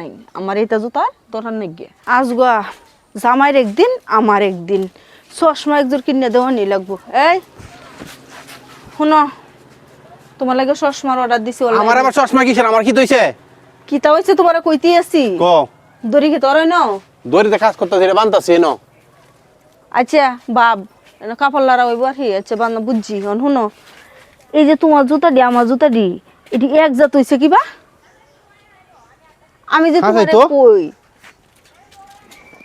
নাই। আমার এটা জুতা দরকার নাই গিয়ে আজ গা জামাইর একদিন আমার একদিন। চশমা একজোর কিনে দেওয়া নি লাগবো। এই শুনো তোমার লাগে চশমার অর্ডার দিছি আমার আবার চশমা কিসের? আমার কি তৈছে কিতা হয়েছে তোমার কইতে আছি ক। দড়ি কি তোর নাও দড়িতে কাজ করতেছে এটা বানতাছে ন। আচ্ছা বাপ এনে কাপড় লারা হইব আর কি। আচ্ছা বান্ধব বুঝছি। হন শুনো এই যে তোমার জুতা দি আমার জুতা দি এটি এক জাত হইছে কিবা আমি যে হ্যাঁ, তোমার তো। কই?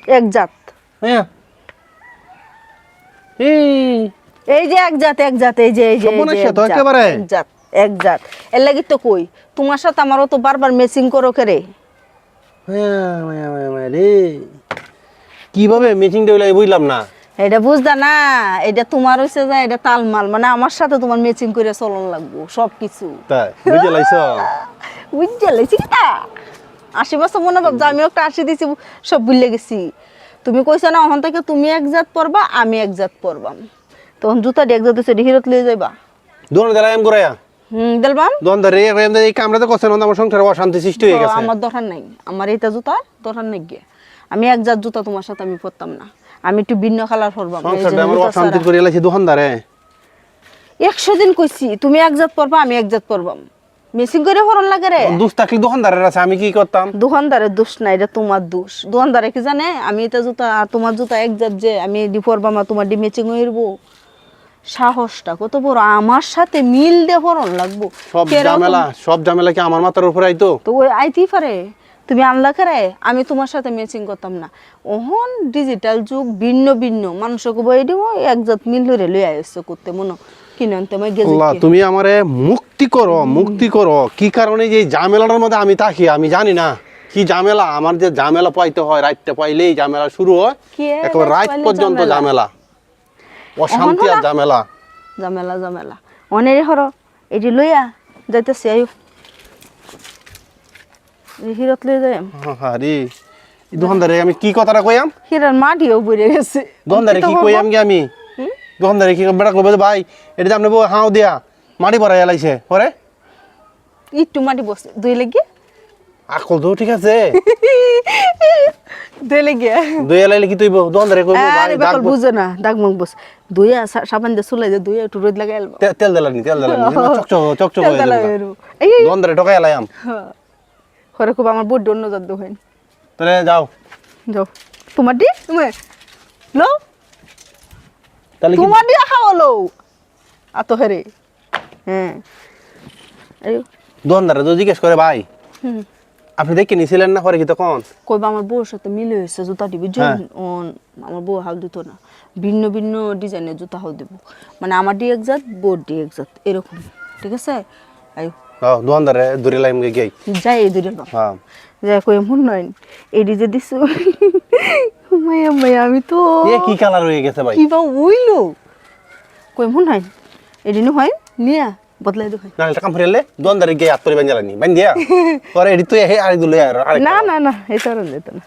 এক জাত। হ্যাঁ। এই। এই যে এক জাত এক জাত এই যে এই যে এক তো জাত, একেবারে। এক জাত এর লাগি তো কই? তোমার সাথে আমারও তো বারবার ম্যাচিং করো কেরে হ্যাঁ, রে। কীভাবে মিটিং টেবিল বুঝলাম না। এটা বুঝদা না এটা তোমার হইছে যে এটা তালমাল। মানে আমার সাথে তোমার ম্যাচিং করে চলন লাগবো সব কিছু তাই বুঝে লাইছ? বুঝতে লাইছি কিটা আশি বছর মনে ভাবছ আমি একটা আশি দিছি সব ভুলে গেছি। তুমি কইছো না ওখান থেকে তুমি এক জাত পরবা আমি এক জাত পরবাম। তখন জুতা এক জাত হচ্ছে হিরত লিয়ে যাইবা। দোন দিলা এম করে হুম দিলবাম? দোন ধরে এই কামড়াতে করছেন আমার সংসারে অশান্তি সৃষ্টি হয়ে গেছে। আমার দরকার নাই। আমার এইটা জুতা দরকার নাই গিয়ে। আমি এক জাত জুতা তোমার সাথে আমি পরতাম না। আমি একটু ভিন্ন কালার পরবাম যে সংসারটা আমার অশান্তি। করে লাইছে দোকানদারে। একশো দিন কইছি তুমি এক জাত পরবা আমি এক জাত পরবাম। মেসিং করে হরণ লাগে রে। দুষ থাকলে দোকানদারের আছে? আমি কি করতাম? দোকানদারের দোষ না এটা তোমার দোষ। দোকানদারে কি জানে? আমি এটা জুতা আর তোমার জুতা এক যে আমি ডি তোমার ডি হইব সাহসটা কত বড়। আমার সাথে মিল হরণ লাগবো। সব ঝামেলা সব ঝামেলা কি আমার মাথার উপরে আইতো? তো ওই আইতেই পারে। তুমি আনলা করে আমি তোমার সাথে ম্যাচিং করতাম না। ওহন ডিজিটাল যুগ ভিন্ন ভিন্ন। মানুষকে বই দিব এক জাত মিল ধরে লই আইসো করতে মনো। আল্লাহ তুমি আমারে মুক্তি করো মুক্তি করো। কি কারণে যে এই ঝামেলাটার মধ্যে আমি থাকি আমি জানি না। কি ঝামেলা? আমার যে ঝামেলা পাইতে হয় রাতটা পাইলেই ঝামেলা শুরু হয়। একেবারে রাত পর্যন্ত ঝামেলা? ঝামেলা। অশান্তি আর হলা? ঝামেলা। জামেলা জামেলা অনেরে হর এটি লইয়া যাইতেছি আয়ু হিরত লই যাই আরে দোকানদারে আমি কি কথাটা কইয়াম? হিরার মাটিও বইরে গেছে। দোকানদারে কি কইয়াম কি আমি? দোকানদারে কি বেটা কইবে যে, ভাই এটা আপনি বউ হাও দিয়া মাটি ভরা এলাইছে পরে? একটু মাটি বসে দুই লেগে। আকল তো ঠিক আছে। দুই লেগে। দুই এলাইলে কি তুই দোকানদারে কইবো ভাই আরে বেকল বুঝে না দাগ মুখ বস। দুইয়া সা- সাবান দিয়ে চুলাই দিয়ে দুইয়া একটু রোদ লাগাই আলবা। তে- তেল দিলানি তেল দিলানি চকচক চকচক হয়ে যাবে। এই এই, দোকানদারে ঠকাই এলাইম হ্যাঁ। ঘরে খুব আমার বড্ড অন্য জাত দোহেন তাহলে যাও। যাও। তোমার দি? তুমি লো। তাহলে কি তোমার দিয়া খাওয়া লো আত হেরে। হ্যাঁ। দোকানদারে তো জিজ্ঞেস করে ভাই হুম। আপনি দেখে নিছিলেন না পরে কি তখন? কইবা আমার বউর সাথে মিলে হয়েছে জুতা দিবি। হ্যাঁ। অন আমার বউ হাল দিত না। ভিন্ন ভিন্ন ডিজাইনের জুতা হাল দিব। মানে আমার ডি একজাত বোর ডি একজাত এরকম। ঠিক আছে? আয়ো যাও দোকানদারে দূরে লাইম গিয়ে যাই এই দুটো হ্যাঁ। যাই কই এমন নয়। এডি যে দিছো। মায়া মায়া আমি তো এ কি কালার হয়ে গেছে ভাই? কিবা উইলো। কই মন হয় এডিনো হয় নিয়া বদলাই দো হয় না এটা কাম ফেলে দোকানদারে গিয়ে হাত করে বাঞ্জালানি বান দিয়া পরে এডি তুই হে আর দিলে আর না না না এটা আর যেত না।